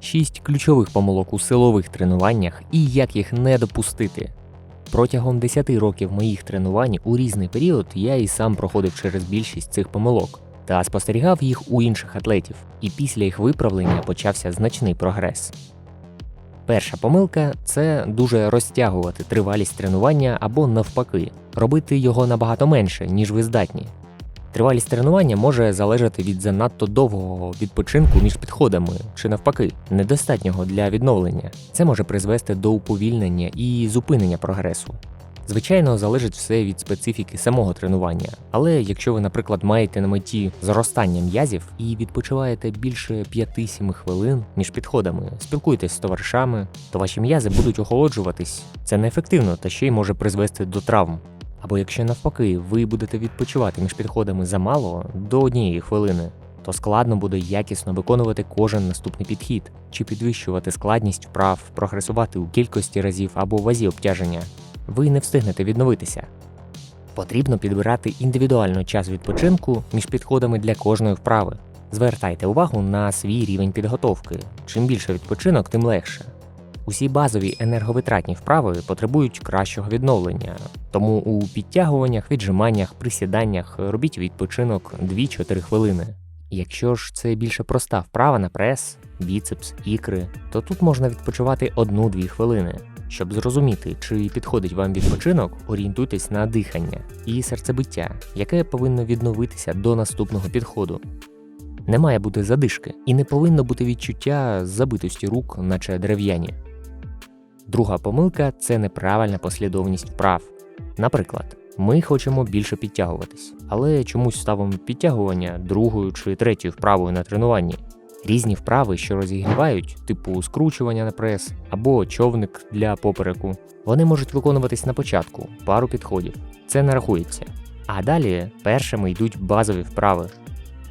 6 ключових помилок у силових тренуваннях і як їх не допустити. Протягом 10 років моїх тренувань у різний період я і сам проходив через більшість цих помилок та спостерігав їх у інших атлетів, і після їх виправлення почався значний прогрес. Перша помилка це дуже розтягувати тривалість тренування або навпаки, робити його набагато менше, ніж ви здатні. Тривалість тренування може залежати від занадто довгого відпочинку між підходами, чи навпаки, недостатнього для відновлення. Це може призвести до уповільнення і зупинення прогресу. Звичайно, залежить все від специфіки самого тренування, але якщо ви, наприклад, маєте на меті зростання м'язів і відпочиваєте більше 5-7 хвилин між підходами, спілкуєтесь з товаришами, то ваші м'язи будуть охолоджуватись. Це неефективно та ще й може призвести до травм. Або якщо навпаки ви будете відпочивати між підходами замало до однієї хвилини, то складно буде якісно виконувати кожен наступний підхід, чи підвищувати складність вправ, прогресувати у кількості разів або вазі обтяження. Ви не встигнете відновитися. Потрібно підбирати індивідуально час відпочинку між підходами для кожної вправи. Звертайте увагу на свій рівень підготовки. Чим більше відпочинок, тим легше. Усі базові енерговитратні вправи потребують кращого відновлення, тому у підтягуваннях, віджиманнях, присіданнях робіть відпочинок 2-4 хвилини. Якщо ж це більше проста вправа на прес, біцепс, ікри, то тут можна відпочивати 1-2 хвилини. Щоб зрозуміти, чи підходить вам відпочинок, орієнтуйтесь на дихання і серцебиття, яке повинно відновитися до наступного підходу. Не має бути задишки і не повинно бути відчуття забитості рук, наче дерев'яні. Друга помилка це неправильна послідовність вправ. Наприклад, ми хочемо більше підтягуватись, але чомусь ставимо підтягування другою чи третьою вправою на тренуванні. Різні вправи, що розігрівають, типу скручування на прес або човник для попереку, вони можуть виконуватись на початку, пару підходів. Це не рахується. А далі першими йдуть базові вправи.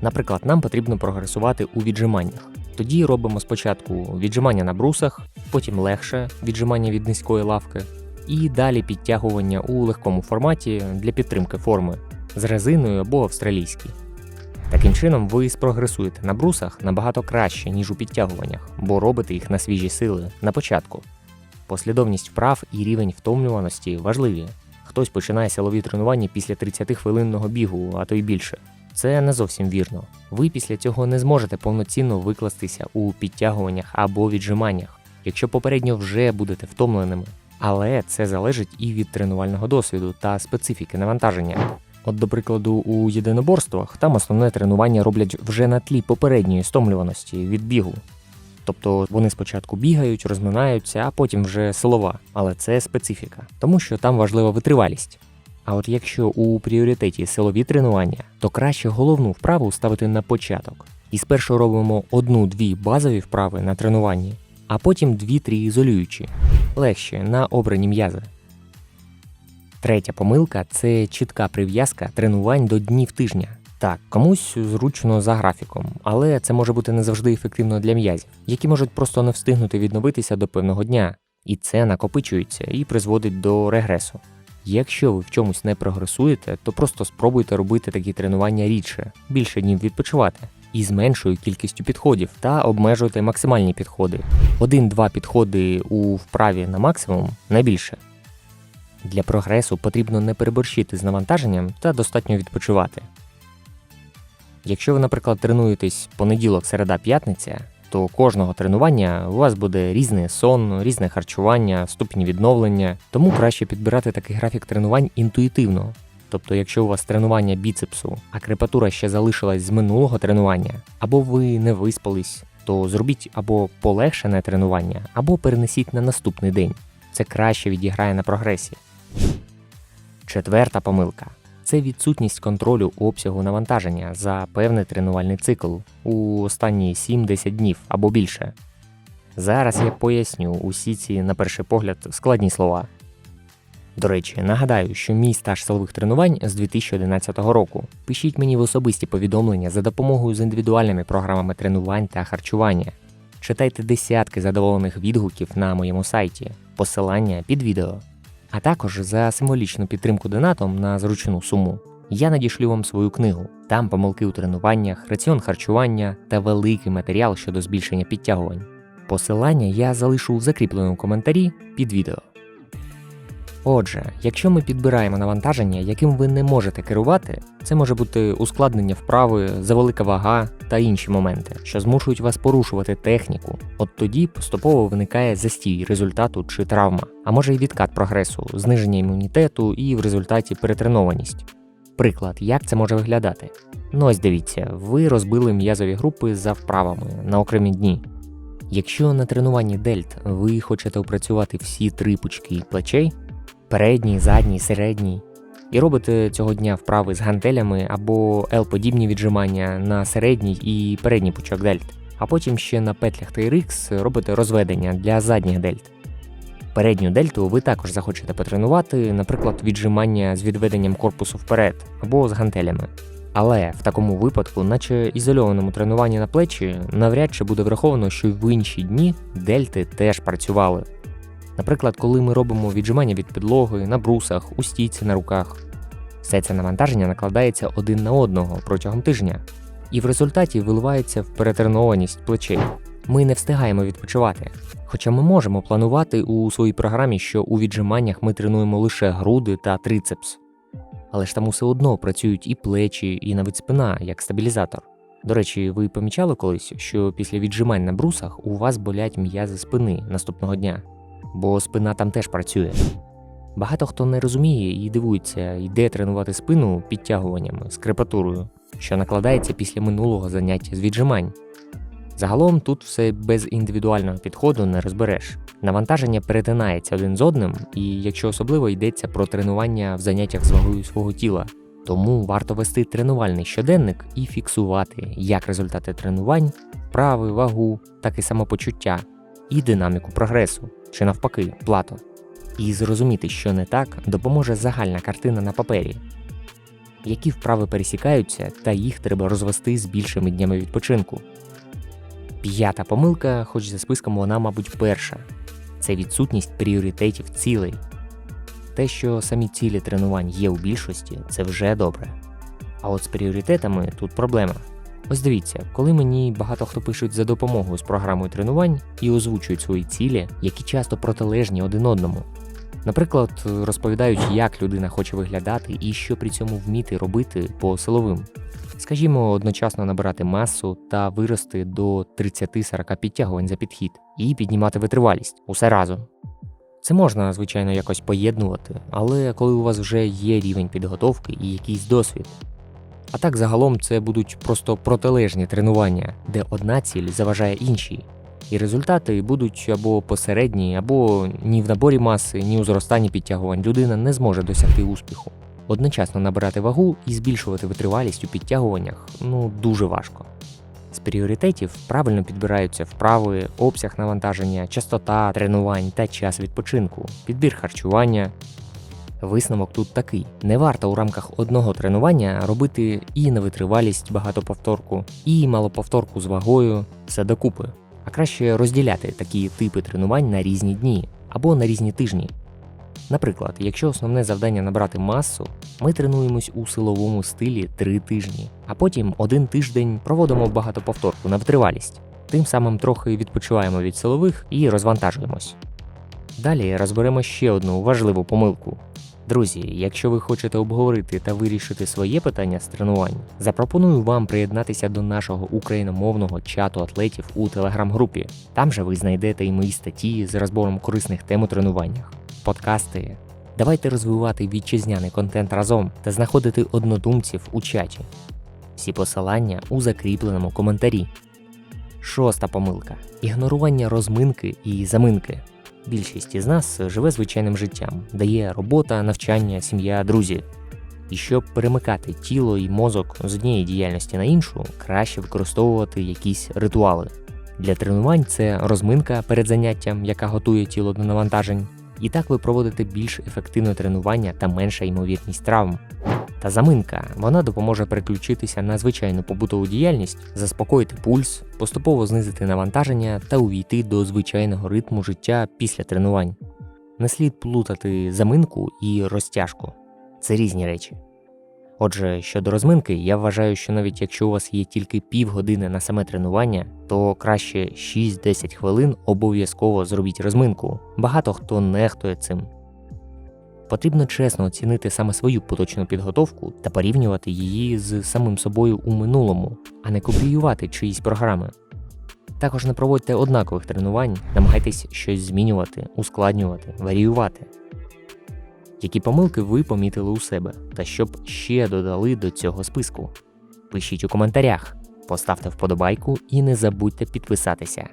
Наприклад, нам потрібно прогресувати у віджиманнях. Тоді робимо спочатку віджимання на брусах, потім легше віджимання від низької лавки, і далі підтягування у легкому форматі для підтримки форми з резиною або австралійській. Таким чином, ви спрогресуєте на брусах набагато краще, ніж у підтягуваннях, бо робите їх на свіжі сили на початку. Послідовність вправ і рівень втомлюваності важливі. Хтось починає силові тренування після 30-хвилинного бігу, а то й більше. Це не зовсім вірно. Ви після цього не зможете повноцінно викластися у підтягуваннях або віджиманнях, якщо попередньо вже будете втомленими. Але це залежить і від тренувального досвіду та специфіки навантаження. От, до прикладу, у єдиноборствах там основне тренування роблять вже на тлі попередньої стомлюваності від бігу. Тобто вони спочатку бігають, розминаються, а потім вже силова, але це специфіка, тому що там важлива витривалість. А от якщо у пріоритеті силові тренування, то краще головну вправу ставити на початок. І спершу робимо одну-дві базові вправи на тренуванні, а потім дві-три ізолюючі, легші на обрані м'язи. Третя помилка це чітка прив'язка тренувань до днів тижня. Так, комусь зручно за графіком, але це може бути не завжди ефективно для м'язів, які можуть просто не встигнути відновитися до певного дня, і це накопичується і призводить до регресу. Якщо ви в чомусь не прогресуєте, то просто спробуйте робити такі тренування рідше, більше днів відпочивати, і з меншою кількістю підходів та обмежуйте максимальні підходи. Один-два підходи у вправі на максимум не більше. Для прогресу потрібно не переборщити з навантаженням та достатньо відпочивати. Якщо ви, наприклад, тренуєтесь понеділок, середа, п'ятниця, то кожного тренування у вас буде різний сон, різне харчування, ступінь відновлення, тому краще підбирати такий графік тренувань інтуїтивно. Тобто, якщо у вас тренування біцепсу, а крепатура ще залишилась з минулого тренування, або ви не виспались, то зробіть або полегшене тренування, або перенесіть на наступний день. Це краще відіграє на прогресі. Четверта помилка це відсутність контролю обсягу навантаження за певний тренувальний цикл у останні 7-10 днів або більше. Зараз я поясню усі ці, на перший погляд, складні слова. До речі, нагадаю, що мій стаж силових тренувань з 2011 року. Пишіть мені в особисті повідомлення за допомогою з індивідуальними програмами тренувань та харчування. Читайте десятки задоволених відгуків на моєму сайті, посилання під відео. А також за символічну підтримку донатом на зручну суму. Я надішлю вам свою книгу. Там помилки у тренуваннях, раціон харчування та великий матеріал щодо збільшення підтягувань. Посилання я залишу в закріпленому коментарі під відео. Отже, якщо ми підбираємо навантаження, яким ви не можете керувати, це може бути ускладнення вправи, завелика вага та інші моменти, що змушують вас порушувати техніку. От тоді поступово виникає застій результату чи травма, а може й відкат прогресу, зниження імунітету і в результаті перетренованість. Приклад, як це може виглядати? Ну ось дивіться, ви розбили м'язові групи за вправами на окремі дні. Якщо на тренуванні дельт ви хочете опрацювати всі три пучки плечей, передній, задній, середній, і робите цього дня вправи з гантелями або L-подібні віджимання на середній і передній пучок дельт, а потім ще на петлях TRX робите розведення для задніх дельт. Передню дельту ви також захочете потренувати, наприклад, віджимання з відведенням корпусу вперед або з гантелями. Але в такому випадку, наче ізольованому тренуванні на плечі, навряд чи буде враховано, що в інші дні дельти теж працювали. Наприклад, коли ми робимо віджимання від підлоги, на брусах, у стійці на руках. Все це навантаження накладається один на одного протягом тижня, і в результаті виливається в перетренованість плечей. Ми не встигаємо відпочивати. Хоча ми можемо планувати у своїй програмі, що у віджиманнях ми тренуємо лише груди та трицепс. Але ж там усе одно працюють і плечі, і навіть спина як стабілізатор. До речі, ви помічали колись, що після віджимань на брусах у вас болять м'язи спини наступного дня, бо спина там теж працює. Багато хто не розуміє і дивується, йде тренувати спину підтягуваннями з крепатурою, що накладається після минулого заняття з віджимань. Загалом тут все без індивідуального підходу не розбереш. Навантаження перетинається один з одним, і якщо особливо йдеться про тренування в заняттях з вагою свого тіла, тому варто вести тренувальний щоденник і фіксувати як результати тренувань, вправи, вагу, так і самопочуття, і динаміку прогресу, чи навпаки, плато. І зрозуміти, що не так, допоможе загальна картина на папері, які вправи пересікаються, та їх треба розвести з більшими днями відпочинку. П'ята помилка, хоч за списком вона, мабуть, перша це відсутність пріоритетів цілей. Те, що самі цілі тренувань є у більшості, це вже добре. А от з пріоритетами тут проблема. Ось дивіться, коли мені багато хто пишуть за допомогою з програмою тренувань і озвучують свої цілі, які часто протилежні один одному. Наприклад, розповідають, як людина хоче виглядати і що при цьому вміти робити по силовим. Скажімо, одночасно набирати масу та вирости до 30-40 підтягувань за підхід і піднімати витривалість усе разом. Це можна, звичайно, якось поєднувати, але коли у вас вже є рівень підготовки і якийсь досвід. А так загалом це будуть просто протилежні тренування, де одна ціль заважає іншій, і результати будуть або посередні, або ні в наборі маси, ні у зростанні підтягувань людина не зможе досягти успіху. Одночасно набирати вагу і збільшувати витривалість у підтягуваннях ну дуже важко. З пріоритетів правильно підбираються вправи, обсяг навантаження, частота тренувань та час відпочинку, підбір харчування. Висновок тут такий: не варто у рамках одного тренування робити і на витривалість багатоповторку, і малоповторку з вагою, все докупи, а краще розділяти такі типи тренувань на різні дні або на різні тижні. Наприклад, якщо основне завдання набрати масу, ми тренуємось у силовому стилі 3 тижні, а потім один тиждень проводимо багатоповторку на витривалість. Тим самим трохи відпочиваємо від силових і розвантажуємось. Далі розберемо ще одну важливу помилку. Друзі, якщо ви хочете обговорити та вирішити своє питання з тренувань, запропоную вам приєднатися до нашого україномовного чату атлетів у телеграм-групі. Там же ви знайдете і мої статті з розбором корисних тем у тренуваннях подкасти. Давайте розвивати вітчизняний контент разом та знаходити однодумців у чаті. Всі посилання у закріпленому коментарі. Шоста помилка ігнорування розминки і заминки. Більшість із нас живе звичайним життям, дає робота, навчання, сім'я, друзі. І щоб перемикати тіло і мозок з однієї діяльності на іншу, краще використовувати якісь ритуали. Для тренувань це розминка перед заняттям, яка готує тіло до навантажень, і так ви проводите більш ефективне тренування та менша ймовірність травм. Та заминка вона допоможе переключитися на звичайну побутову діяльність, заспокоїти пульс, поступово знизити навантаження та увійти до звичайного ритму життя після тренувань. Не слід плутати заминку і розтяжку це різні речі. Отже, щодо розминки, я вважаю, що навіть якщо у вас є тільки півгодини на саме тренування, то краще 6-10 хвилин обов'язково зробіть розминку. Багато хто нехтує цим. Потрібно чесно оцінити саме свою поточну підготовку та порівнювати її з самим собою у минулому, а не копіювати чиїсь програми. Також не проводьте однакових тренувань, намагайтесь щось змінювати, ускладнювати, варіювати. Які помилки ви помітили у себе, та щоб ще додали до цього списку? Пишіть у коментарях, поставте вподобайку і не забудьте підписатися.